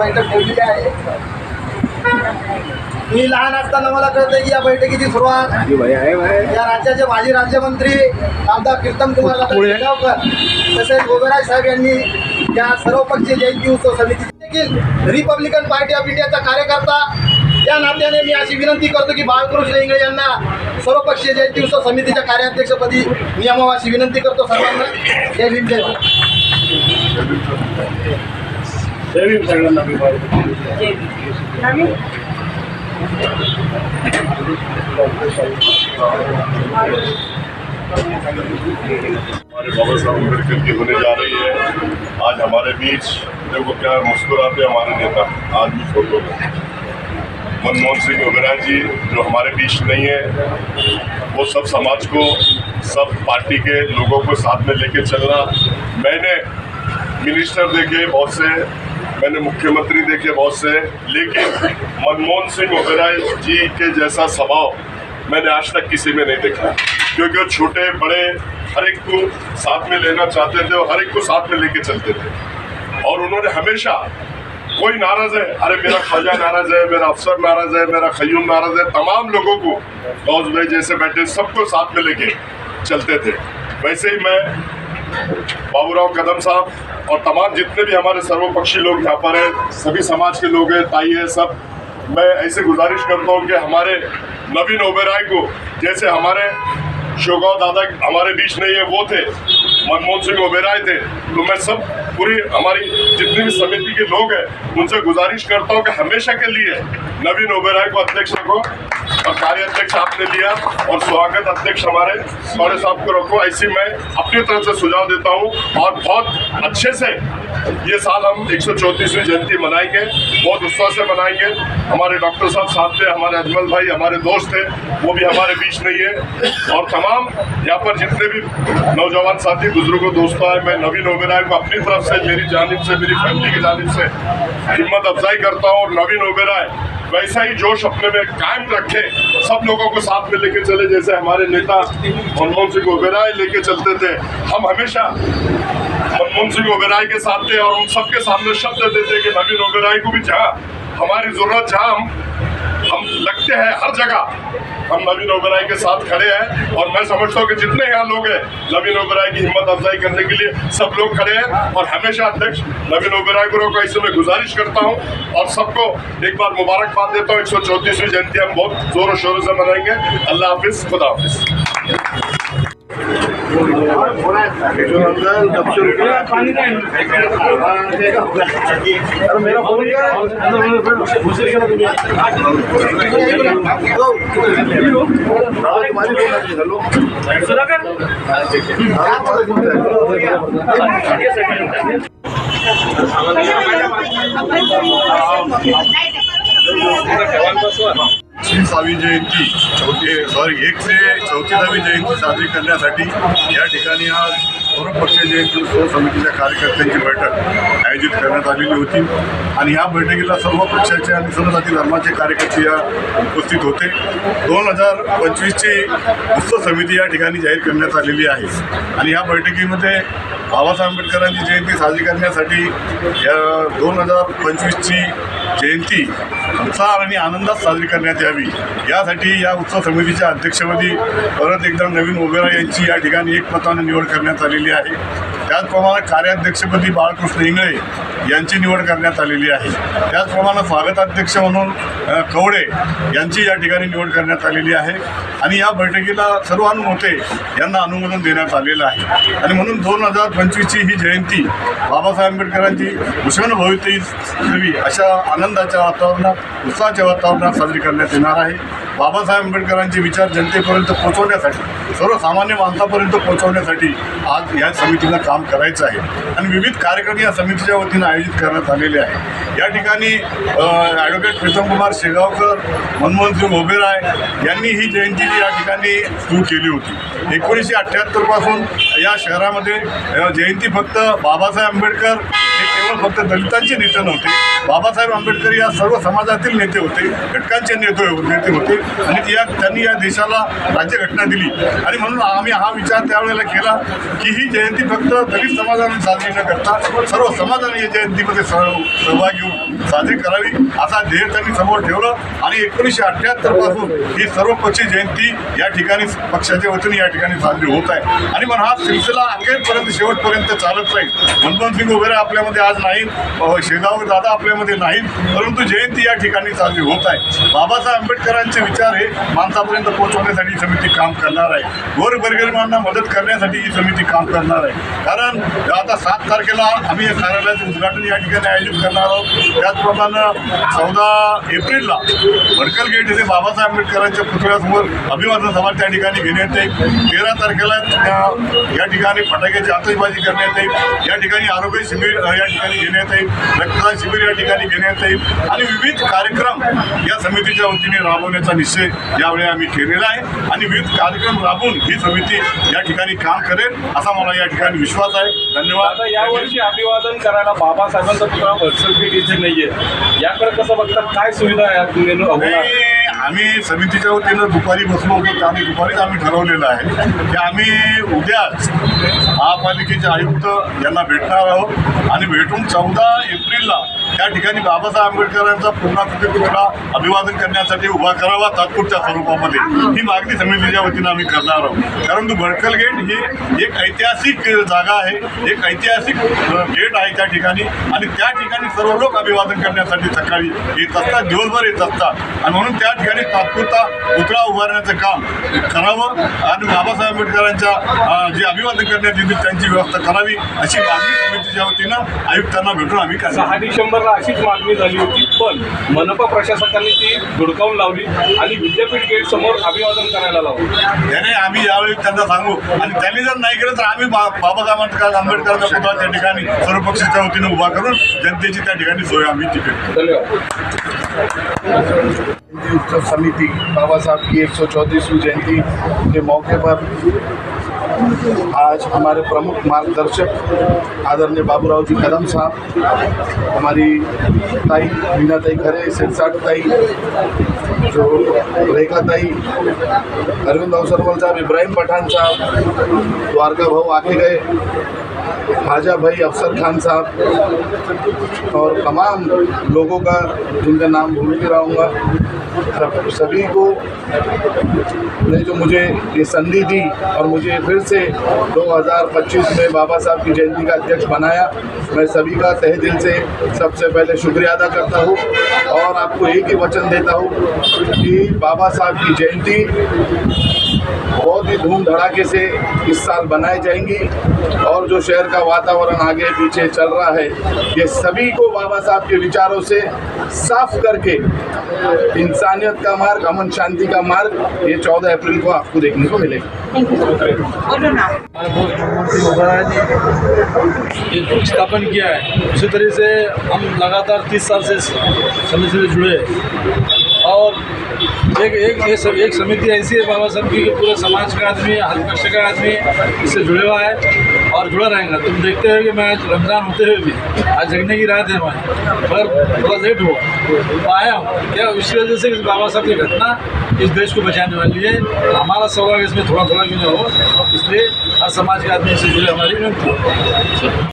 बैठक ठेवलेली आहे. मी लहान असताना मला कळतं की या बैठकीची सुरुवात या राज्याचे माजी राज्यमंत्री आमदार कीर्तन कुमार दादा शेगावकर तसेच गोगराज साहेब यांनी या सर्वपक्षीय जयंती उत्सव समिती देखील रिपब्लिकन पार्टी ऑफ इंडियाचा कार्यकर्ता या नात्याने मी अशी विनंती करतो की बाळकृष्ण इंगळे यांना सर्वपक्षीय जयंती उत्सव समितीच्या कार्याध्यक्षपदी नियमावा अशी विनंती करतो सर्वांना. जय भीम जय भारत. हमारे बाबा साहब अंबेडकर की होने जा रही है आज हमारे बीच देखो क्या मुस्कुराते हमारे नेता, आज भी फ़ोटो में मनमोहन सिंह ओबेराय जी, जो हमारे बीच नहीं है, वो सब समाज को, सब पार्टी के लोगों को साथ में लेके चलना मैंने मिनिस्टर देखे बहुत से मैंने मुख्यमंत्री देखे बहुत से, लेकिन मनमोहन सिंह ओबेराय जी के जैसा स्वभाव मैंने आज तक किसी में नहीं देखा। क्योंकि वो छोटे, बड़े, हर एक को साथ में लेना चाहते थे और हर एक को साथ में लेके चलते थे। और उन्होंने हमेशा, कोई नाराज़ है, अरे मेरा ख्वाजा नाराज़ है, मेरा अफसर नाराज़ है, मेरा खयूम नाराज़ है, तमाम लोगों को गौस भाई जैसे बैठे, सबको साथ में लेके चलते थे। वैसे ही मैं बाबूराव कदम साहब और तमाम जितने भी हमारे सर्वपक्षी लोग यहाँ पर हैं, सभी समाज के लोग हैं, ताई है, सब। मैं ऐसे गुजारिश करता हूँ कि हमारे नवीन ओबेराय को, जैसे हमारे शोगाव दादा हमारे बीच नहीं है, वो थे, मनमोहन सिंह ओबेराय थे तो मैं सब पूरी हमारी जितनी भी समिति के लोग हैं, उनसे गुजारिश करता हूँ कि हमेशा के लिए नवीन ओबेराय को अध्यक्ष रखो और कार्य अध्यक्ष आपने लिया और स्वागत अध्यक्ष हमारे सौरे साहब को रखो। ऐसी मैं अपनी तरफ़ से सुझाव देता हूँ और बहुत अच्छे से ये साल हम एक जयंती मनाएँगे, बहुत उत्साह से मनाएँगे। हमारे डॉक्टर साहब साथ थे, हमारे अजमल भाई, हमारे दोस्त थे, वो भी हमारे बीच नहीं है। और तमाम यहाँ पर जितने भी नौजवान साथी, बुज़ुर्गों, दोस्तों आए, मैं नवीन ओबेराय को अपनी तरफ़ से मेरी जानिब से, मेरी फैमिली की जानिब से हिम्मत अफजाई करता हूँ और नवीन ओबेराय वैसा ही जोश अपने में कायम रखे। सब लोगों को साथ में लेके चले, जैसे हमारे नेता मनमोहन सिंह ओबेराय लेके चलते थे। हम हमेशा मनमोहन सिंह ओबेराय के साथ थे और उन सबके सामने शब्द देते कि नवीन ओबेराय को भी जहाँ हमारी ज़रूरत, जहाँ हम हम है हर जगह। हम नवीन ओबराय के साथ खड़े हैं और मैं समझता हूँ कि जितने यहाँ लोग हैं, नवीन ओबराय की हिम्मत अफजाई करने के लिए सब लोग खड़े हैं और हमेशा अध्यक्ष नवीन ओबराय गुरु को इससे मैं गुजारिश करता हूँ और सबको एक बार मुबारकबाद देता हूँ। एक सौ जयंती हम बहुत जोरों शोरों से मनाएँगे। अल्लाह हाफिज, खुदा हाफिज। मेरा फोन क्या है एकविसावी जयंती चौथी सॉरी एक ते चौतीसावी जयंती साजरी करण्यासाठी या ठिकाणी आज सर्वपक्षीय जयंती उत्सव समितीच्या कार्यकर्त्यांची बैठक आयोजित करण्यात आलेली होती. आणि या बैठकीला सर्व पक्षाचे आणि सर्व जाती धर्माचे कार्यकर्ते या उपस्थित होते. दोन हजार पंचवीसची उत्सव समिती या ठिकाणी जाहीर करण्यात आलेली आहे. आणि या बैठकीमध्ये बाबासाहेब आंबेडकरांची जयंती साजरी करण्यासाठी या दोन हजार पंचवीसची जयंती उत्साह आणि आनंदात साजरी करण्यात यावी. यासाठी या उत्सव समितीच्या अध्यक्षपदी परत एकदा नवीन ओबेरा यांची या ठिकाणी एकमताने निवड करण्यात आलेली आहे. त्याचप्रमाणे कार्याध्यक्षपदी बाळकृष्ण इंगळे यांची निवड करण्यात आलेली आहे. त्याचप्रमाणे स्वागताध्यक्ष म्हणून कवडे यांची या ठिकाणी निवड करण्यात आलेली आहे. आणि या बैठकीला सर्वानुमते यांना अनुमोदन देण्यात आलेलं आहे. आणि म्हणून दोन हजार पंचवीसची ही जयंती बाबासाहेब आंबेडकरांची भूषण भविष्यवी अशा आनंदाच्या वातावरणात उत्साहाच्या वातावरणात साजरी करण्यात येणार आहे. बाबासाहेब आंबेडकरांचे विचार जनतेपर्यंत पोहोचवण्यासाठी सर्वसामान्य माणसापर्यंत पोहोचवण्यासाठी आज या समितीला काम करायचं आहे. आणि विविध कार्यक्रम या समितीच्या वतीनं आयोजित करण्यात आलेले आहे. या ठिकाणी ॲडव्होकेट प्रीतमकुमार शेगावकर मनमोहन सिंग ओबेराय यांनी ही जयंती या ठिकाणी सुरू केली होती. एकोणीसशे अठ्ठ्याहत्तरपासून या शहरामध्ये जयंती फक्त बाबासाहेब आंबेडकर केवळ फक्त दलितांचे नेते नव्हते. बाबासाहेब आंबेडकर या सर्व समाजातील नेते होते. घटकांचे नेते नेते होते. आणि या त्यांनी या देशाला राज्यघटना दिली. आणि म्हणून आम्ही हा विचार त्यावेळेला केला की ही जयंती फक्त दलित समाजाने साजरी न करता सर्व समाजाने या जयंतीमध्ये सह सहभागी होऊन साजरी करावी असा ध्येय त्यांनी समोर ठेवलं. आणि एकोणीसशे अठ्ठ्याहत्तरपासून ही सर्वपक्षीय जयंती या ठिकाणी पक्षाच्या वतीने या ठिकाणी साजरी होत आहे. आणि मग हा सिलसिला अखेरपर्यंत शेवटपर्यंत चालत राहील. मनमोहन सिंग वगैरे आपल्यामध्ये आज नाहीत. शेगाव दादा आपल्यामध्ये नाहीत. परंतु जयंती या ठिकाणी साजरी होत आहे. बाबासाहेब आंबेडकरांचे विचार हे माणसापर्यंत पोहोचवण्यासाठी ही समिती काम करणार आहे. गोरगरिबांना मदत करण्यासाठी ही समिती काम करणार आहे. कारण आता सात तारखेला आम्ही या कार्यालयाचं उद्घाटन या ठिकाणी आयोजित करणार आहोत. त्याचप्रमाणे चौदा एप्रिलला भडकल गेट येथे बाबासाहेब आंबेडकरांच्या पुतळ्यासमोर अभिवादन सभा त्या ठिकाणी घेण्यात येईल. तेरा तारखेला त्या- या ठिकाणी फटाक्याची आतषबाजी करण्यात येईल. या ठिकाणी आरोग्य शिबिर या ठिकाणी घेण्यात येईल रक्तदान शिबिर या ठिकाणी घेण्यात येईल आणि विविध कार्यक्रम या समितीच्या वतीने राबवण्याचा निश्चय यावेळी आम्ही केलेला आहे. आणि विविध कार्यक्रम राबवून ही समिती या ठिकाणी काम करेल असा मला या ठिकाणी विश्वास आहे. धन्यवाद. आता यावर्षी अभिवादन करायला बाबासाहेबांचा पुतळा वर्षपीठ इथे नाहीये. याकडे कसं बघतात? काय सुविधा आहे आम्ही समितीच्या वतीनं दुपारी बसलो होतो तर आम्ही दुपारीच आम्ही ठरवलेलं आहे की आम्ही उद्याच महापालिकेचे आयुक्त यांना भेटणार आहोत. आणि भेटून चौदा एप्रिलला त्या ठिकाणी बाबासाहेब आंबेडकरांचा पूर्णाकृती पुतळा अभिवादन करण्यासाठी उभा करावा तात्पुरत्या स्वरूपामध्ये. ही मागणी समितीच्या वतीनं आम्ही करणार आहोत. कारण भडकल गेट ही एक ऐतिहासिक जागा आहे. एक ऐतिहासिक गेट आहे त्या ठिकाणी. आणि त्या ठिकाणी सर्व लोक अभिवादन करण्यासाठी सकाळी येत असतात दिवसभर येत असतात. आणि म्हणून त्या ठिकाणी तात्पुरता पुतळा उभारण्याचं काम करावं. आणि बाबासाहेब आंबेडकरांच्या जे अभिवादन करण्यात येतील त्यांची व्यवस्था करावी अशी मागणी समितीच्या वतीनं आयुक्तांना भेटून आम्ही सहा डिसेंबरला अशीच मागणी झाली होती. पण मनपा प्रशासकांनी ती धुडकावून लावली आणि विद्यापीठ गेट समोर अभिवादन करायला लावलं. याने आम्ही यावेळी त्यांना सांगू. आणि त्यांनी जर नाही केलं तर आम्ही बा बाबासाहेब आंबेडकर आंबेडकरांचा पुतळा त्या ठिकाणी सर्व पक्षाच्या वतीनं उभा करून जनतेची त्या ठिकाणी सोय आम्ही तिथे धन्यवाद. जयंती उत्सव समिति बाबा साहब की एक सौ चौंतीसवीं जयंती के मौके पर आज हमारे प्रमुख मार्गदर्शक आदरणीय बाबूराव जी कदम साहब हमारी ताई मीना ताई खरे सिरसाट ताई जो रेखा ताई अरविंद अवसरमल साहब इब्राहिम पठान साहब द्वारका भाऊ आके गए खाजा भाई अफसर खान साहब और तमाम लोगों का, जिनका नाम भूल के रहूँगा सभी को ने जो मुझे ये संधि दी और मुझे फिर से 2025 में बाबा साहब की जयंती का अध्यक्ष बनाया, मैं सभी का तहे दिल से सबसे पहले शुक्रिया अदा करता हूँ और आपको एक ही वचन देता हूँ कि बाबा साहब की जयंती ही धूम धड़ाके से इस साल बनाए जाएँगी और जो शहर का वातावरण आगे पीछे चल रहा है ये सभी को बाबा साहब के विचारों से साफ़ करके इंसानियत का मार्ग अमन शांति का मार्ग ये चौदह अप्रैल को आपको देखने को मिलेगा। स्थापन किया है। उसी तरह से हम लगातार तीस साल से समिति से जुड़े हैं। और एक एक एक, समिति ऐसी है बाबा साहब की पूरे समाज का आदमी हर पक्ष का आदमी इससे जुड़े हुआ है और जुड़ा रहेगा। तुम देखते हो कि मैं आज रमज़ान होते हुए भी आज जगने की रात है हमारी पर थोड़ा लेट हुआ। तो आया हूँ। क्या इसी वजह से कि बाबा साहब की घटना इस देश को बचाने वाली है? हमारा सवाल इसमें थोड़ा थोड़ा क्यों हो इसलिए हर समाज के आदमी इससे जुड़े हमारी विनती है।